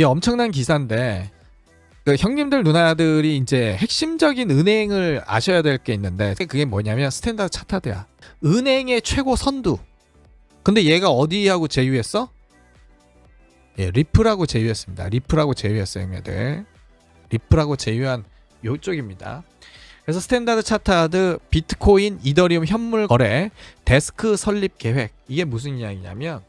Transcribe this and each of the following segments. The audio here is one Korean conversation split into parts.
이게 엄청난 기사인데 그 형님들 누나들이 이제 핵심적인 은행을 아셔야 될 게 있는데 그게 뭐냐면 스탠다드 차타드야. 은행의 최고 선두. 근데 얘가 어디하고 제휴했어? 예, 리플하고 제휴했습니다. 리플하고 제휴했어요, 형님들. 리플하고 제휴한 요쪽입니다. 그래서 스탠다드 차타드 비트코인 이더리움 현물 거래 데스크 설립 계획 이게 무슨 이야기냐면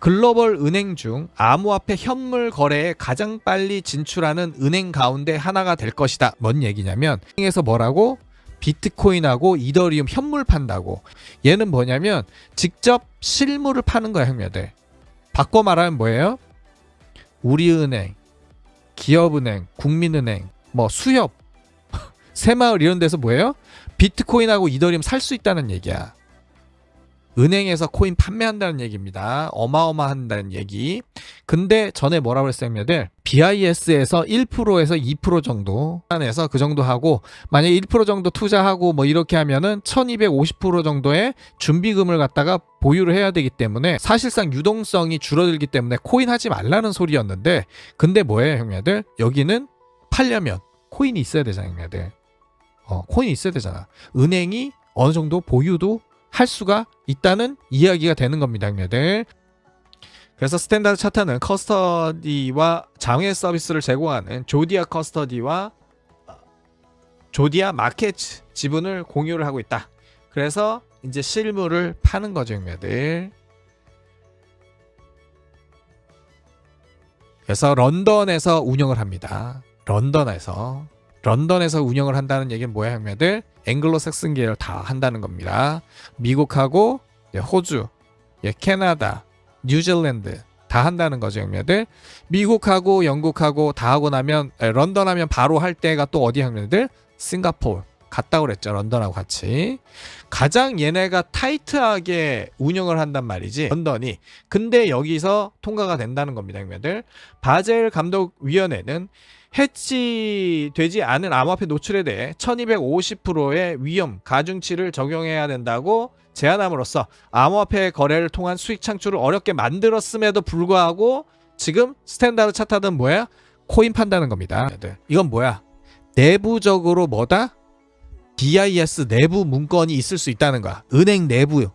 글로벌 은행 중 암호화폐 현물 거래에 가장 빨리 진출하는 은행 가운데 하나가 될 것이다. 뭔 얘기냐면 은행에서 뭐라고 비트코인하고 이더리움 현물 판다고. 얘는 뭐냐면 직접 실물을 파는 거야, 형님들. 바꿔 말하면 뭐예요? 우리은행, 기업은행, 국민은행, 뭐 수협, 새마을 이런 데서 뭐예요? 비트코인하고 이더리움 살 수 있다는 얘기야. 은행에서 코인 판매한다는 얘기입니다. 어마어마한다는 얘기. 근데 전에 뭐라고 그랬어요, BIS에서 1%에서 2% 정도 안에서 그 정도 하고 만약에 1% 정도 투자하고 뭐 이렇게 하면은 1250% 정도의 준비금을 갖다가 보유를 해야 되기 때문에 사실상 유동성이 줄어들기 때문에 코인 하지 말라는 소리였는데 근데 뭐예요, 형님들? 여기는 팔려면 코인이 있어야 되잖아, 형님들. 어, 코인이 있어야 되잖아. 은행이 어느 정도 보유도 할 수가 있다는 이야기가 되는 겁니다, 형님들. 그래서 스탠다드 차트는 커스터디와 장외 서비스를 제공하는 조디아 커스터디와 어, 조디아 마켓 지분을 공유를 하고 있다. 그래서 이제 실물을 파는 거죠, 형님들. 그래서 런던에서 운영을 합니다. 런던에서 런던에서 운영을 한다는 얘기는 뭐야, 형님들? 앵글로색슨 계열 다 한다는 겁니다. 미국하고 예, 호주, 예, 캐나다, 뉴질랜드 다 한다는 거죠, 형님들. 미국하고 영국하고 다 하고 나면 에, 런던 하면 바로 할 때가 또 어디 형님들? 싱가포르 갔다 그랬죠, 런던하고 같이. 가장 얘네가 타이트하게 운영을 한단 말이지, 런던이. 근데 여기서 통과가 된다는 겁니다, 형님들. 바젤 감독위원회는 해치되지 않은 암호화폐 노출에 대해 1250%의 위험 가중치를 적용해야 된다고 제안함으로써 암호화폐 거래를 통한 수익 창출을 어렵게 만들었음에도 불구하고 지금 스탠다드 차트는 뭐야? 코인 판다는 겁니다. 네. 이건 뭐야? 내부적으로 뭐다? BIS 내부 문건이 있을 수 있다는 거야. 은행 내부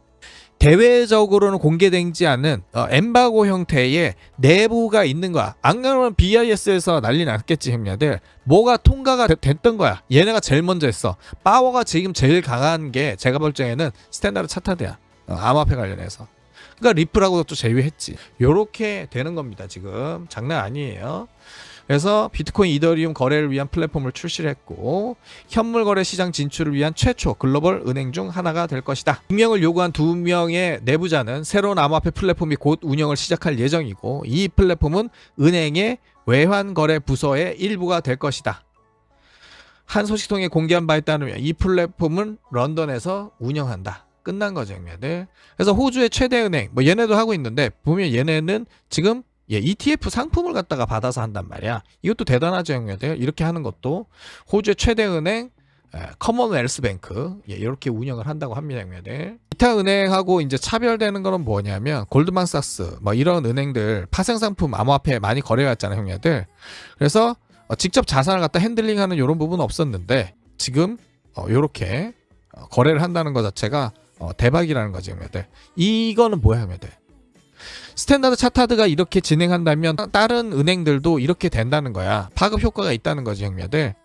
대외적으로는 공개되지 않은 어, 엠바고 형태의 내부가 있는 거야. 안 그러면 BIS에서 난리 났겠지 형님들. 뭐가 통과가 되- 됐던 거야. 얘네가 제일 먼저 했어. 파워가 지금 제일 강한 게 제가 볼 적에는 스탠다드 차타드야. 어, 암호화폐 관련해서. 그러니까 리플하고도 또 제휴했지. 요렇게 되는 겁니다. 지금 장난 아니에요. 그래서 비트코인 이더리움 거래를 위한 플랫폼을 출시를 했고 현물 거래 시장 진출을 위한 최초 글로벌 은행 중 하나가 될 것이다. 익명을 요구한 두 명의 내부자는 새로운 암호화폐 플랫폼이 곧 운영을 시작할 예정이고 이 플랫폼은 은행의 외환 거래 부서의 일부가 될 것이다. 한 소식통에 공개한 바에 따르면 이 플랫폼은 런던에서 운영한다. 끝난 거죠, 형님들. 그래서 호주의 최대 은행, 뭐 얘네도 하고 있는데 보면 얘네는 지금 예, ETF 상품을 갖다가 받아서 한단 말이야. 이것도 대단하죠, 형님들. 이렇게 하는 것도 호주의 최대 은행 에, 커먼웰스 뱅크 예, 이렇게 운영을 한다고 합니다, 형님들. 기타 은행하고 이제 차별되는 거는 뭐냐면 골드만삭스 뭐 이런 은행들 파생 상품 암호화폐 많이 거래해왔잖아요, 형님들. 그래서 어, 직접 자산을 갖다 핸들링하는 이런 부분은 없었는데 지금 어, 이렇게 어, 거래를 한다는 것 자체가 어, 대박이라는 거죠, 형님들. 이거는 뭐야, 형님들? 스탠다드 차타드가 이렇게 진행한다면 다른 은행들도 이렇게 된다는 거야. 파급 효과가 있다는 거지, 형님들.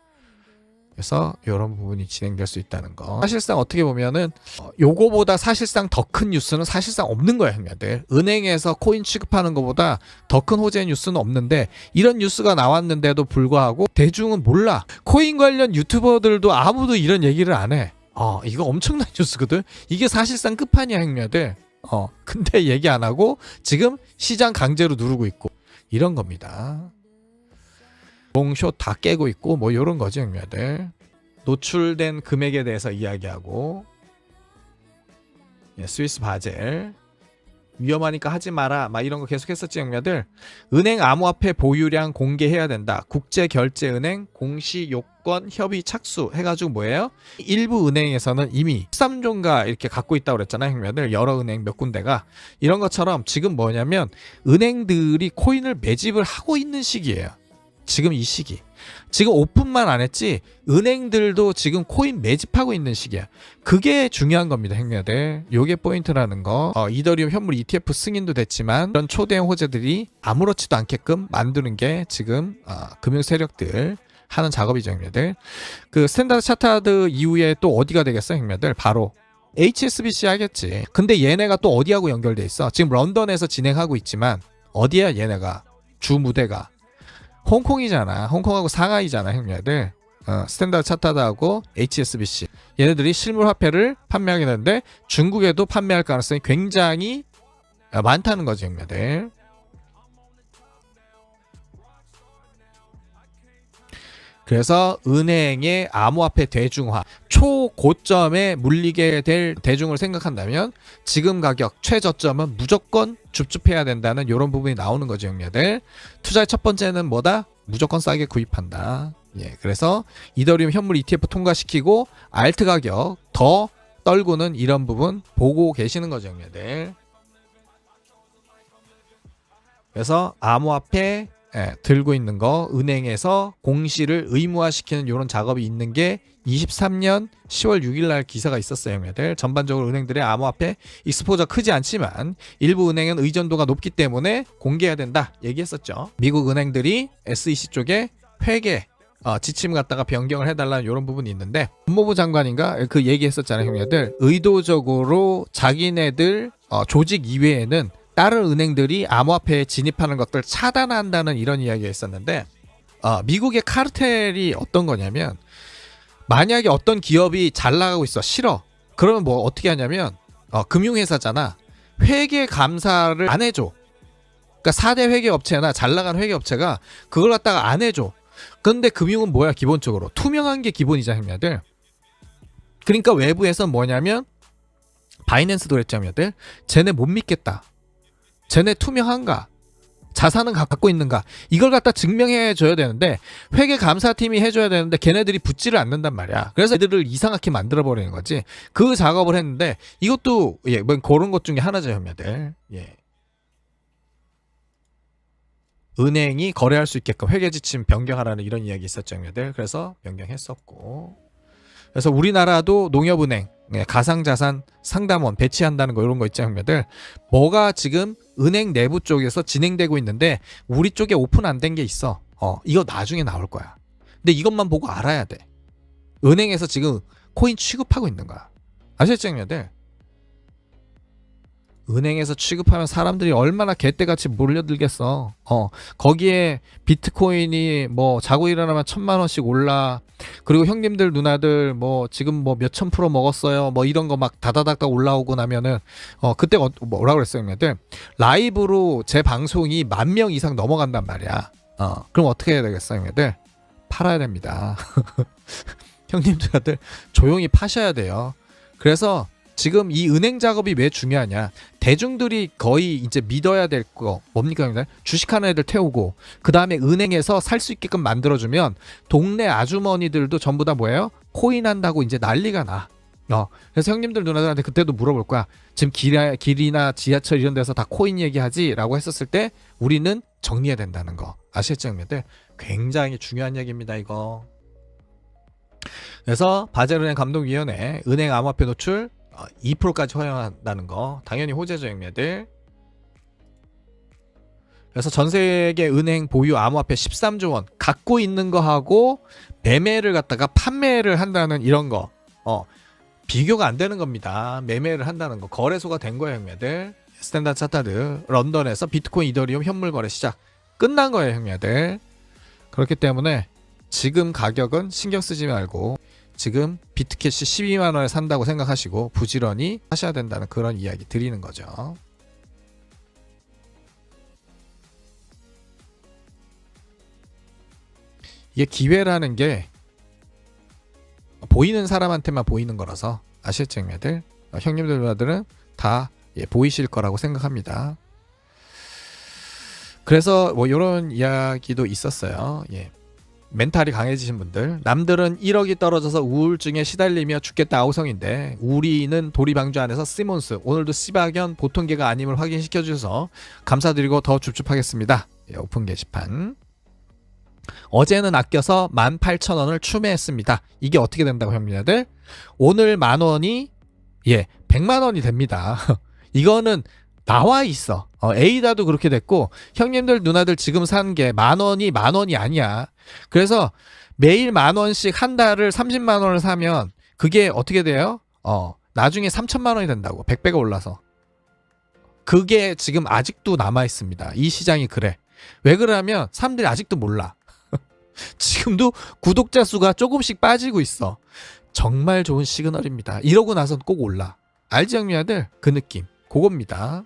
그래서 이런 부분이 진행될 수 있다는 거. 사실상 어떻게 보면은 어, 요거보다 사실상 더 큰 뉴스는 사실상 없는 거야, 형님들. 은행에서 코인 취급하는 것보다 더 큰 호재 뉴스는 없는데 이런 뉴스가 나왔는데도 불구하고 대중은 몰라. 코인 관련 유튜버들도 아무도 이런 얘기를 안 해. 어, 이거 엄청난 뉴스거든. 이게 사실상 끝판이야, 형님들. 어, 근데 얘기 안 하고 지금 시장 강제로 누르고 있고 이런 겁니다. 봉쇼 다 깨고 있고 뭐 이런 거죠, 형님들. 노출된 금액에 대해서 이야기하고 예, 스위스 바젤 위험하니까 하지 마라. 막 이런 거 계속 했었지 형님들. 은행 암호화폐 보유량 공개해야 된다. 국제결제은행 공시 요건 협의 착수 해가지고 뭐예요? 일부 은행에서는 이미 13종가 이렇게 갖고 있다고 그랬잖아요 형님들. 여러 은행 몇 군데가. 이런 것처럼 지금 뭐냐면 은행들이 코인을 매집을 하고 있는 시기예요. 지금 이 시기 지금 오픈만 안 했지 은행들도 지금 코인 매집하고 있는 시기야. 그게 중요한 겁니다, 행여들. 요게 포인트라는 거. 어, 이더리움 현물 ETF 승인도 됐지만 이런 초대형 호재들이 아무렇지도 않게끔 만드는 게 지금 어, 금융 세력들 하는 작업이죠, 행여들. 그 스탠다드 차타드 이후에 또 어디가 되겠어, 행여들? 바로 HSBC 하겠지. 근데 얘네가 또 어디하고 연결돼 있어? 지금 런던에서 진행하고 있지만 어디야 얘네가 주 무대가 홍콩이잖아. 홍콩하고 상하이잖아, 형님들. 어, 스탠다드 차타드하고 HSBC. 얘네들이 실물 화폐를 판매하게 되는데 중국에도 판매할 가능성이 굉장히 어, 많다는 거죠, 형님들. 그래서 은행의 암호화폐 대중화 초고점에 물리게 될 대중을 생각한다면 지금 가격 최저점은 무조건 줍줍해야 된다는 이런 부분이 나오는 거죠, 형님들. 투자의 첫 번째는 뭐다? 무조건 싸게 구입한다. 예, 그래서 이더리움 현물 ETF 통과시키고 알트 가격 더 떨구는 이런 부분 보고 계시는 거죠, 형님들. 그래서 암호화폐 예, 들고 있는 거 은행에서 공시를 의무화시키는 이런 작업이 있는 게 23년 10월 6일 날 기사가 있었어요, 형님들. 전반적으로 은행들의 암호화폐 익스포저 크지 않지만 일부 은행은 의존도가 높기 때문에 공개해야 된다 얘기했었죠. 미국 은행들이 SEC 쪽에 회계 어, 지침 갖다가 변경을 해달라는 이런 부분이 있는데 법무부 장관인가 그 얘기했었잖아요, 형님들. 의도적으로 자기네들 어, 조직 이외에는 다른 은행들이 암호화폐에 진입하는 것들 차단한다는 이런 이야기가 있었는데 어, 미국의 카르텔이 어떤 거냐면 만약에 어떤 기업이 잘 나가고 있어 싫어. 그러면 뭐 어떻게 하냐면 어, 금융회사잖아. 회계 감사를 안 해줘. 그러니까 4대 회계 업체나 잘 나간 회계 업체가 그걸 갖다가 안 해줘. 근데 금융은 뭐야 기본적으로? 투명한 게 기본이자 형님들. 그러니까 외부에서 뭐냐면 바이낸스도 그랬죠 형님들. 쟤네 못 믿겠다 쟤네 투명한가? 자산은 갖고 있는가? 이걸 갖다 증명해 줘야 되는데 회계 감사팀이 해줘야 되는데 걔네들이 붙지를 않는단 말이야. 그래서 애들을 이상하게 만들어 버리는 거지. 그 작업을 했는데 이것도 예, 뭐 그런 것 중에 하나죠, 형님들. 예. 은행이 거래할 수 있게끔 회계 지침 변경하라는 이런 이야기 있었죠, 형님들. 그래서 변경했었고. 그래서 우리나라도 농협은행 예, 가상자산 상담원 배치한다는 거 이런 거 있죠 형님들 뭐가 지금 은행 내부 쪽에서 진행되고 있는데 우리 쪽에 오픈 안 된 게 있어. 어 이거 나중에 나올 거야. 근데 이것만 보고 알아야 돼. 은행에서 지금 코인 취급하고 있는 거야. 아시겠죠 형님들 은행에서 취급하면 사람들이 얼마나 개떼같이 몰려들겠어. 어, 거기에 비트코인이 뭐 자고 일어나면 천만 원씩 올라. 그리고 형님들 누나들 뭐 지금 뭐 몇천 프로 먹었어요. 뭐 이런 거 막 다다닥다 올라오고 나면은 어 그때 어, 뭐라 그랬어요, 형님들? 라이브로 제 방송이 만 명 이상 넘어간단 말이야. 어, 그럼 어떻게 해야 되겠어, 형님들? 팔아야 됩니다. 형님들 조용히 파셔야 돼요. 그래서 지금 이 은행 작업이 왜 중요하냐? 대중들이 거의 이제 믿어야 될 거 뭡니까? 주식하는 애들 태우고 그 다음에 은행에서 살 수 있게끔 만들어주면 동네 아주머니들도 전부 다 뭐예요? 코인 한다고 이제 난리가 나. 어, 그래서 형님들 누나들한테 그때도 물어볼 거야. 지금 길, 길이나 지하철 이런 데서 다 코인 얘기하지라고 했었을 때 우리는 정리해야 된다는 거 아시겠죠 형님들? 굉장히 중요한 얘기입니다 이거. 그래서 바젤은행 감독위원회 은행 암호화폐 노출 2%까지 어, 허용한다는 거. 당연히 호재죠 형님들. 그래서 전 세계 은행 보유 암호화폐 13조 원 갖고 있는 거하고 매매를 갖다가 판매를 한다는 이런 거. 어, 비교가 안 되는 겁니다. 매매를 한다는 거. 거래소가 된 거예요 형님들. 스탠다드 차타드. 런던에서 비트코인 이더리움 현물 거래 시작. 끝난 거예요 형님들. 그렇기 때문에 지금 가격은 신경 쓰지 말고 지금 비트캐시 12만 원에 산다고 생각하시고 부지런히 하셔야 된다는 그런 이야기 드리는 거죠. 이게 기회라는 게 보이는 사람한테만 보이는 거라서 아시겠죠, 형님들? 어, 형님들 누나들은 다 예, 보이실 거라고 생각합니다. 그래서 뭐 이런 이야기도 있었어요. 예. 멘탈이 강해지신 분들 남들은 1억이 떨어져서 우울증에 시달리며 죽겠다 아우성인데 우리는 도리방주 안에서 시몬스 오늘도 씨박연 보통계가 아님을 확인시켜 주셔서 감사드리고 더 줍줍하겠습니다. 예, 오픈 게시판. 어제는 아껴서 18,000원을 추매했습니다. 이게 어떻게 된다고 형님들? 오늘 만원이 예 100만원이 됩니다. 이거는 나와 있어 어, 에이다도 그렇게 됐고 형님들 누나들 지금 산 게 만 원이 만 원이 아니야 그래서 매일 만 원씩 한 달을 30만 원을 사면 그게 어떻게 돼요? 어, 나중에 3천만 원이 된다고. 100배가 올라서. 그게 지금 아직도 남아 있습니다. 이 시장이 그래. 왜 그러냐면 사람들이 아직도 몰라. 지금도 구독자 수가 조금씩 빠지고 있어. 정말 좋은 시그널입니다. 이러고 나선 꼭 올라. 알지 형미아들? 그 느낌. 그겁니다.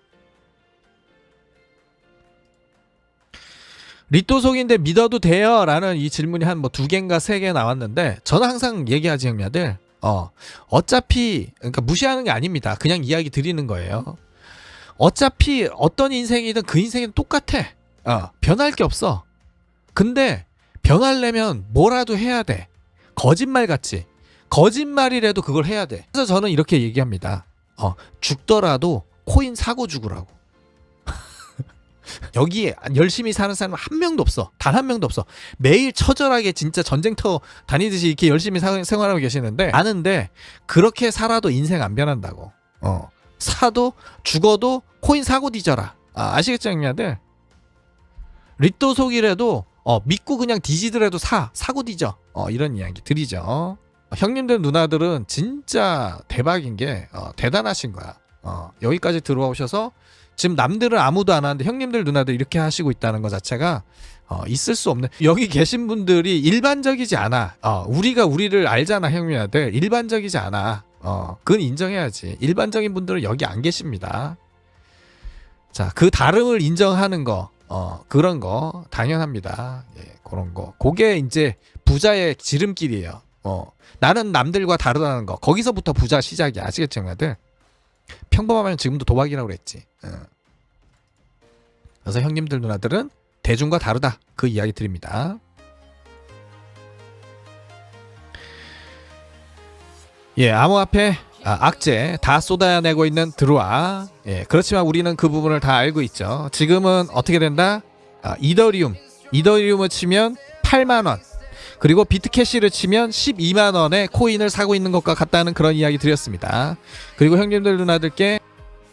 리또속인데 믿어도 돼요? 라는 이 질문이 한 뭐 두 개인가 세 개 나왔는데 저는 항상 얘기하지 형님들. 어 어차피 그러니까 무시하는 게 아닙니다. 그냥 이야기 드리는 거예요. 어차피 어떤 인생이든 그 인생은 똑같아. 어 변할 게 없어. 근데 변하려면 뭐라도 해야 돼. 거짓말 같이 거짓말이라도 그걸 해야 돼. 그래서 저는 이렇게 얘기합니다. 어 죽더라도 코인 사고 죽으라고 여기에 열심히 사는 사람 한 명도 없어. 단 한 명도 없어. 매일 처절하게 진짜 전쟁터 다니듯이 이렇게 열심히 사- 생활하고 계시는데 아는데 그렇게 살아도 인생 안 변한다고. 어. 사도 죽어도 코인 사고 뒤져라. 아, 아시겠죠, 형님들? 리또 속이라도 어, 믿고 그냥 뒤지더라도 사. 사고 뒤져. 어, 이런 이야기 드리죠. 어, 형님들 누나들은 진짜 대박인 게 어, 대단하신 거야. 어, 여기까지 들어오셔서 지금 남들은 아무도 안 하는데 형님들 누나들 이렇게 하시고 있다는 것 자체가 어, 있을 수 없는 여기 계신 분들이 일반적이지 않아. 어, 우리가 우리를 알잖아 형님들 일반적이지 않아. 어, 그건 인정해야지. 일반적인 분들은 여기 안 계십니다. 자, 그 다름을 인정하는 거, 어, 그런 거 당연합니다. 예, 그런 거. 그게 이제 부자의 지름길이에요. 어, 나는 남들과 다르다는 거. 거기서부터 부자 시작이야. 아시겠죠, 형님들? 평범하면 지금도 도박이라고 그랬지. 어. 그래서 형님들 누나들은 대중과 다르다 그 이야기 드립니다. 예, 암호화폐, 아, 악재 다 쏟아내고 있는 드루아. 예, 그렇지만 우리는 그 부분을 다 알고 있죠. 지금은 어떻게 된다? 아, 이더리움, 이더리움을 치면 8만 원. 그리고 비트캐시를 치면 12만 원의 코인을 사고 있는 것과 같다는 그런 이야기 드렸습니다. 그리고 형님들 누나들께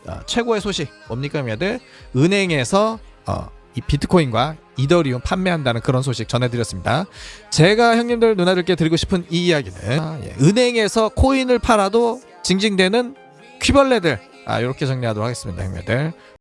어, 최고의 소식 뭡니까, 형님들? 은행에서 어, 이 비트코인과 이더리움 판매한다는 그런 소식 전해드렸습니다. 제가 형님들 누나들께 드리고 싶은 이 이야기는 아, 예, 은행에서 코인을 팔아도 징징대는 퀴벌레들 아, 이렇게 정리하도록 하겠습니다, 형님들.